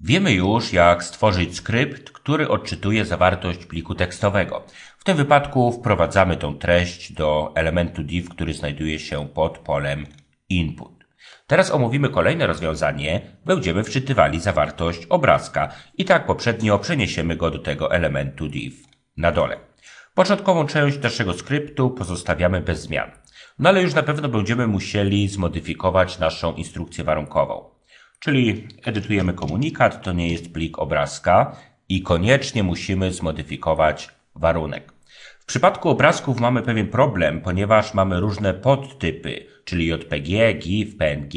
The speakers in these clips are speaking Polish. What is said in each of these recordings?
Wiemy już, jak stworzyć skrypt, który odczytuje zawartość pliku tekstowego. W tym wypadku wprowadzamy tą treść do elementu div, który znajduje się pod polem input. Teraz omówimy kolejne rozwiązanie. Będziemy wczytywali zawartość obrazka i tak poprzednio przeniesiemy go do tego elementu div na dole. Początkową część naszego skryptu pozostawiamy bez zmian. No ale już na pewno będziemy musieli zmodyfikować naszą instrukcję warunkową. Czyli edytujemy komunikat, to nie jest plik obrazka i koniecznie musimy zmodyfikować warunek. W przypadku obrazków mamy pewien problem, ponieważ mamy różne podtypy, czyli JPG, GIF, PNG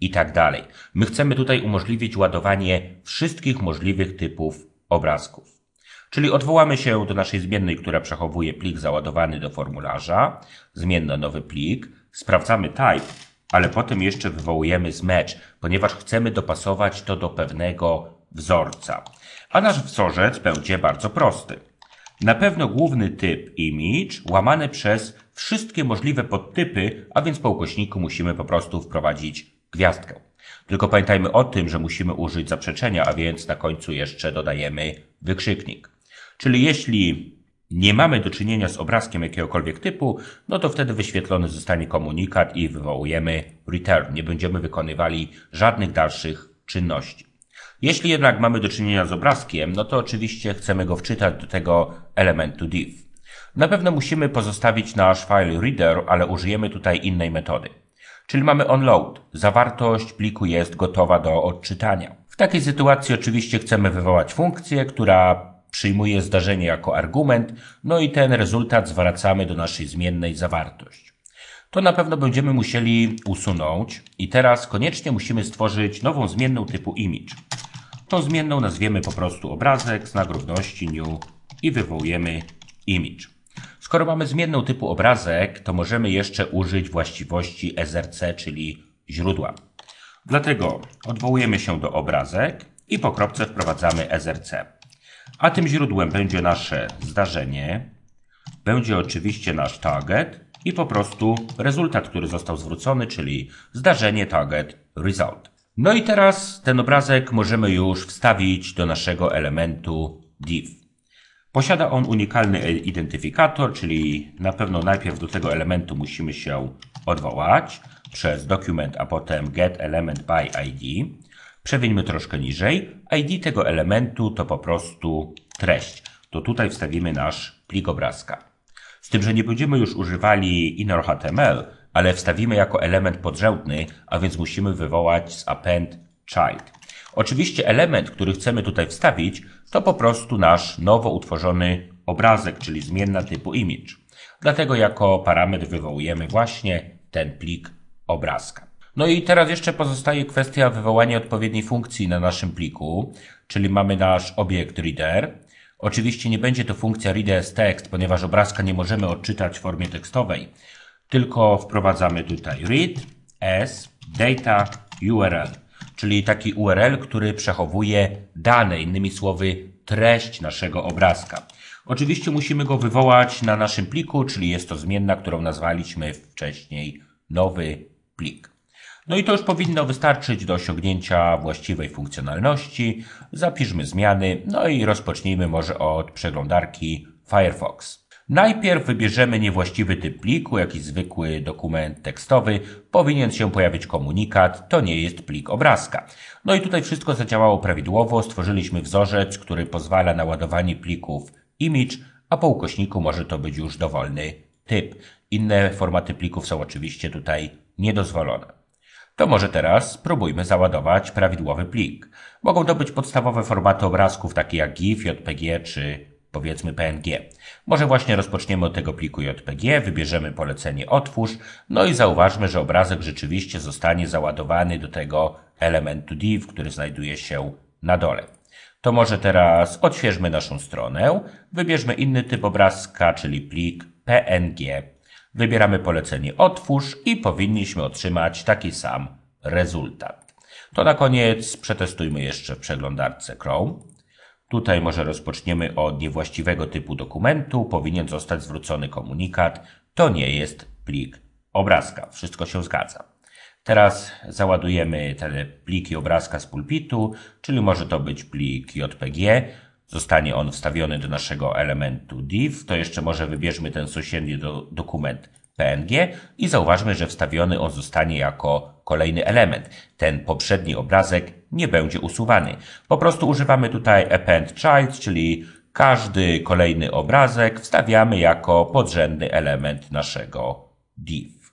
i tak dalej. My chcemy tutaj umożliwić ładowanie wszystkich możliwych typów obrazków. Czyli odwołamy się do naszej zmiennej, która przechowuje plik załadowany do formularza, zmienna nowy plik, sprawdzamy type, ale potem jeszcze wywołujemy zmecz, ponieważ chcemy dopasować to do pewnego wzorca. A nasz wzorzec będzie bardzo prosty. Na pewno główny typ image łamany przez wszystkie możliwe podtypy, a więc po ukośniku musimy po prostu wprowadzić gwiazdkę. Tylko pamiętajmy o tym, że musimy użyć zaprzeczenia, a więc na końcu jeszcze dodajemy wykrzyknik. Czyli jeśli nie mamy do czynienia z obrazkiem jakiegokolwiek typu, no to wtedy wyświetlony zostanie komunikat i wywołujemy return. Nie będziemy wykonywali żadnych dalszych czynności. Jeśli jednak mamy do czynienia z obrazkiem, no to oczywiście chcemy go wczytać do tego elementu div. Na pewno musimy pozostawić nasz file reader, ale użyjemy tutaj innej metody. Czyli mamy onload. Zawartość pliku jest gotowa do odczytania. W takiej sytuacji oczywiście chcemy wywołać funkcję, która przyjmuje zdarzenie jako argument, no i ten rezultat zwracamy do naszej zmiennej zawartość. To na pewno będziemy musieli usunąć i teraz koniecznie musimy stworzyć nową zmienną typu image. Tą zmienną nazwiemy po prostu obrazek, znak równości new i wywołujemy image. Skoro mamy zmienną typu obrazek, to możemy jeszcze użyć właściwości src, czyli źródła. Dlatego odwołujemy się do obrazek i po kropce wprowadzamy src. A tym źródłem będzie nasze zdarzenie, będzie oczywiście nasz target i po prostu rezultat, który został zwrócony, czyli zdarzenie target result. No i teraz ten obrazek możemy już wstawić do naszego elementu div. Posiada on unikalny identyfikator, czyli na pewno najpierw do tego elementu musimy się odwołać przez dokument, a potem get element by id. Przewieźmy troszkę niżej. ID tego elementu to po prostu treść. To tutaj wstawimy nasz plik obrazka. Z tym, że nie będziemy już używali inner.html, ale wstawimy jako element podrzędny, a więc musimy wywołać z append child. Oczywiście element, który chcemy tutaj wstawić, to po prostu nasz nowo utworzony obrazek, czyli zmienna typu image. Dlatego jako parametr wywołujemy właśnie ten plik obrazka. No i teraz jeszcze pozostaje kwestia wywołania odpowiedniej funkcji na naszym pliku, czyli mamy nasz obiekt reader. Oczywiście nie będzie to funkcja read as text, ponieważ obrazka nie możemy odczytać w formie tekstowej, tylko wprowadzamy tutaj read as data URL, czyli taki URL, który przechowuje dane, innymi słowy treść naszego obrazka. Oczywiście musimy go wywołać na naszym pliku, czyli jest to zmienna, którą nazwaliśmy wcześniej nowy plik. No i to już powinno wystarczyć do osiągnięcia właściwej funkcjonalności. Zapiszmy zmiany, no i rozpocznijmy może od przeglądarki Firefox. Najpierw wybierzemy niewłaściwy typ pliku, jakiś zwykły dokument tekstowy. Powinien się pojawić komunikat, to nie jest plik obrazka. No i tutaj wszystko zadziałało prawidłowo. Stworzyliśmy wzorzec, który pozwala na ładowanie plików image, a po ukośniku może to być już dowolny typ. Inne formaty plików są oczywiście tutaj niedozwolone. To może teraz spróbujmy załadować prawidłowy plik. Mogą to być podstawowe formaty obrazków takie jak GIF, JPG czy powiedzmy PNG. Może właśnie rozpoczniemy od tego pliku JPG, wybierzemy polecenie otwórz, no i zauważmy, że obrazek rzeczywiście zostanie załadowany do tego elementu div, który znajduje się na dole. To może teraz odświeżmy naszą stronę, wybierzmy inny typ obrazka, czyli plik PNG Wybieramy polecenie Otwórz i powinniśmy otrzymać taki sam rezultat. To na koniec przetestujmy jeszcze w przeglądarce Chrome. Tutaj może rozpoczniemy od niewłaściwego typu dokumentu. Powinien zostać zwrócony komunikat. To nie jest plik obrazka. Wszystko się zgadza. Teraz załadujemy te pliki obrazka z pulpitu, czyli może to być plik JPG. Zostanie on wstawiony do naszego elementu div. To jeszcze może wybierzmy ten sąsiedni do, dokument PNG i zauważmy, że wstawiony on zostanie jako kolejny element. Ten poprzedni obrazek nie będzie usuwany. Po prostu używamy tutaj append child, czyli każdy kolejny obrazek wstawiamy jako podrzędny element naszego div.